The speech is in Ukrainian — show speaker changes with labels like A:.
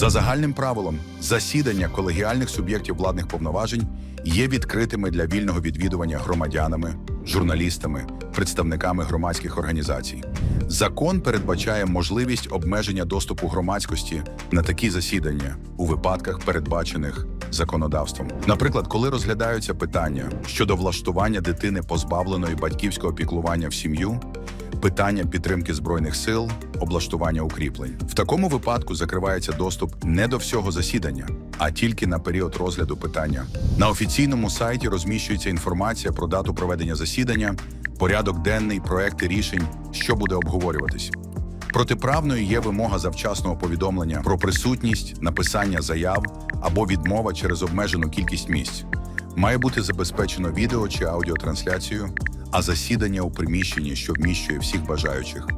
A: За загальним правилом, засідання колегіальних суб'єктів владних повноважень є відкритими для вільного відвідування громадянами, журналістами, представниками громадських організацій. Закон передбачає можливість обмеження доступу громадськості на такі засідання у випадках, передбачених законодавством. Наприклад, коли розглядаються питання щодо влаштування дитини позбавленої батьківського піклування в сім'ю, питання підтримки збройних сил, облаштування укріплень. В такому випадку закривається доступ не до всього засідання, а тільки на період розгляду питання. На офіційному сайті розміщується інформація про дату проведення засідання, порядок денний, проекти рішень, що буде обговорюватись. Протиправною є вимога завчасного повідомлення про присутність, написання заяв або відмова через обмежену кількість місць. Має бути забезпечено відео чи аудіотрансляцію, а засідання у приміщенні, що вміщує всіх бажаючих.